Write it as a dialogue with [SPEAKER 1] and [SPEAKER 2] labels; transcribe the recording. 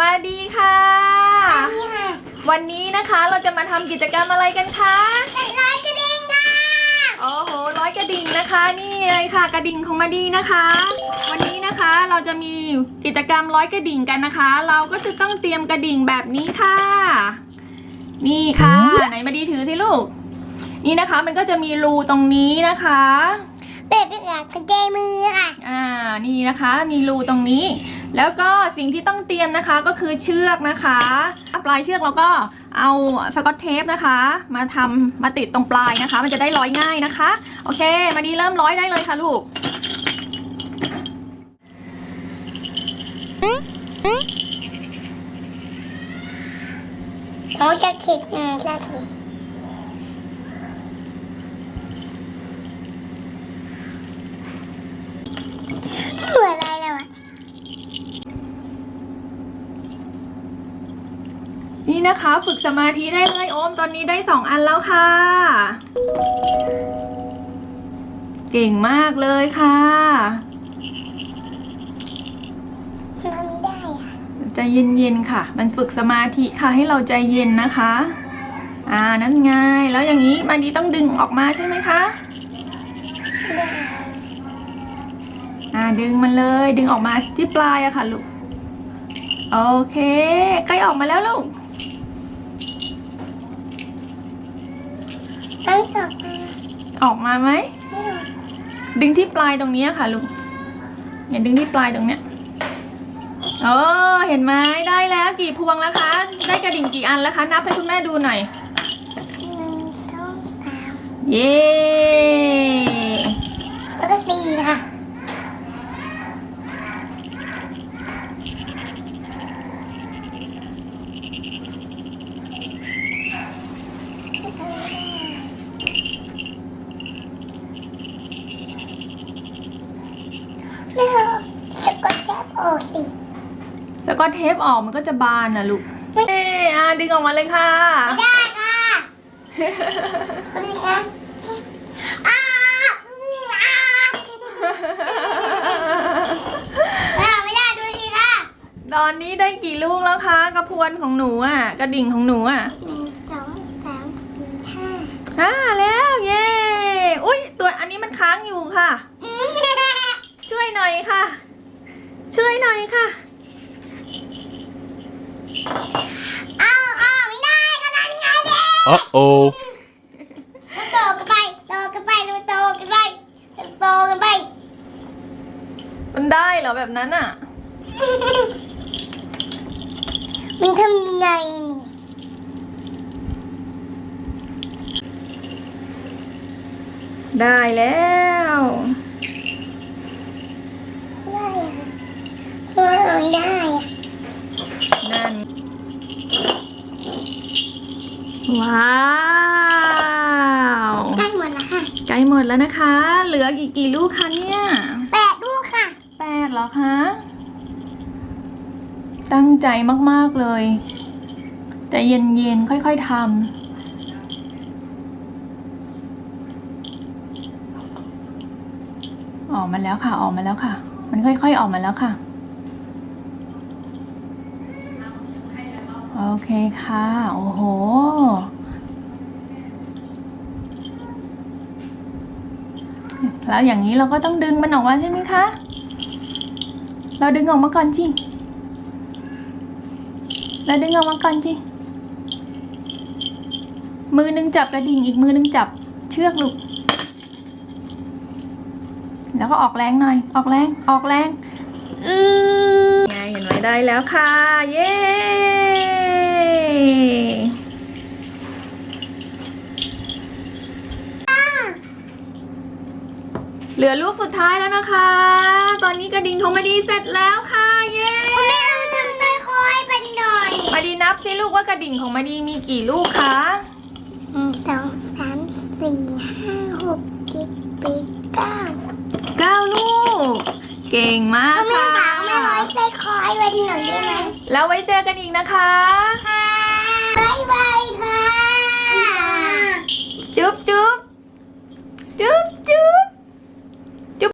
[SPEAKER 1] มาดีค่ะ
[SPEAKER 2] นี่ค่ะ
[SPEAKER 1] วันนี้นะคะเราจะมาทำกิจกรรมอะไรกันคะ
[SPEAKER 2] เป็ดร้อยกระดิ่งค่ะ
[SPEAKER 1] โอ้โหร้อยกระดิ่งนะคะ นี่เลยค่ะกระดิ่งของมาดีนะคะ วันนี้นะคะเราจะมีกิจกรรมร้อยกระดิ่งกันนะคะ เราก็จะต้องเตรียมกระดิ่งแบบนี้ค่ะ นี่ค่ะ ไหนมาดีถือสิลูก นี่นะคะมันก็จะมีรูตรงนี้นะคะ
[SPEAKER 2] เป็ดเป็นหลักกระเจมือค่ะ
[SPEAKER 1] อ่า นี่นะคะ มีรูตรงนี้ แล้วก็สิ่งที่ต้องเตรียมนะคะก็คือเชือกนะคะปลายเชือกเราก็เอาสกอตเทปนะคะ มาทำมาติดตรงปลายนะคะ มันจะได้ร้อยง่ายนะคะ โอเคมาดีเริ่มร้อยได้เลยค่ะลูก
[SPEAKER 2] เขาจะขิดอืมจะขิดหัวอะไรแล้วอะ
[SPEAKER 1] นี่นะคะฝึกสมาธิได้เลยโอมตอนนี้ได้สองอันแล้วค่ะ เก่งมากเลยค่ะ
[SPEAKER 2] ทำไม่ได้อะ
[SPEAKER 1] ใจเย็นๆค่ะ มันฝึกสมาธิค่ะให้เราใจเย็นนะคะ อ่านั่นไงแล้วอย่างนี้มาดีต้องดึงออกมาใช่ไหมคะอ่าดึงมันเลยดึงออกมาที่ปลายอะค่ะลูกโอเค ใกล้ออกมาแล้วลูก
[SPEAKER 2] เอา ไม่ออกมา
[SPEAKER 1] ออกมาไหม
[SPEAKER 2] ไม่ออก
[SPEAKER 1] ดึงที่ปลายตรงนี้ค่ะลูกเนี่ยดึงที่ปลายตรงเนี้ยโอ้เห็นไหมได้แล้วกี่พวงแล้วคะ ได้กระดิ่งกี่อันแล้วคะ นับให้คุณแม่ดูหน่อย
[SPEAKER 2] หนึ่งสองสาม
[SPEAKER 1] เย้
[SPEAKER 2] แล้วก็สี่ค่ะ ไม่เอาสะกดแจ๊บออกสิ
[SPEAKER 1] สกอตเทปออกมันก็จะบานนะลูกเอ้อะดึงออกมาเลยค่ะ
[SPEAKER 2] ไม่ได้ค่ะดูสิคะอ้าอืมอ้าอ้าวไม่ได้ดูสิค่ะ
[SPEAKER 1] ตอนนี้ได้กี่ลูกแล้วคะกระพวนของหนูอะ กระดิ่งของหนูอะ
[SPEAKER 2] หนึ่งสองสามสี่ห้า
[SPEAKER 1] ห้าแล้วเย้ อุ้ยตัวอันนี้มันค้างอยู่ค่ะ
[SPEAKER 2] อืม
[SPEAKER 1] ช่วย หน่อยค่ะ ช่วยหน่อยค่ะ
[SPEAKER 2] อ้าวอ้าวไม่ได้ก็นั่นไงเลย
[SPEAKER 3] Uh-oh.
[SPEAKER 2] มันโตกันไปโตกันไปมันโตกันไปมันโตกันไป
[SPEAKER 1] มันได้เหรอแบบนั้นอะ
[SPEAKER 2] มันทำยังไงนี่
[SPEAKER 1] ได้แล้ว
[SPEAKER 2] ได้อะไม่ได้อะ
[SPEAKER 1] นั่น ว้าว
[SPEAKER 2] ได้หมดแล้วค่ะ
[SPEAKER 1] ใกล้หมดแล้วนะคะ เหลืออีกกี่ลูกคะเนี่ย
[SPEAKER 2] แปดลูกค่ะ
[SPEAKER 1] แปดเหรอคะ ตั้งใจมากๆเลย แต่เย็นๆค่อยๆทำออกมาแล้วค่ะ ออกมาแล้วค่ะ มันค่อย ๆ ออกมาแล้วค่ะ โอเคค่ะ โอ้โห แล้วอย่างนี้เราก็ต้องดึงมันออกมาใช่ไหมคะ เราดึงออกมาก่อนจิเราดึงออกมาก่อนจิมือหนึงจับกระดิ่งอีกมือหนึงจับเชือกลูก แล้วก็ออกแรงหน่อย ออกแรง ออกแรง อือไงเห็นไหมได้แล้วค่ะ เย้ เหลือลูกสุดท้ายแล้วนะคะ ตอนนี้กระดิ่งของมาดีเสร็จแล้วค่ะ เย้
[SPEAKER 2] คุณแม่เอาทำสร้อยคอให้ไปหน่อย
[SPEAKER 1] มาดีนับสิลูกว่ากระดิ่งของมาดีมีกี่ลูกคะ
[SPEAKER 2] หนึ่งสองสามสี่ห้าหกเจ็ดแปดเก้า
[SPEAKER 1] เก้าลูก เก่งมาก
[SPEAKER 2] คุณแม่
[SPEAKER 1] ค่ะ
[SPEAKER 2] ฝากแม่ร้อยสร้อยคอให้ไปหน่อยได้ไหม
[SPEAKER 1] แล้วไว้เจอกันอีกนะคะ
[SPEAKER 2] ค่ะบ๊ายบายค่ะ
[SPEAKER 1] จุ๊บจุ๊บจุ๊บจุ๊บ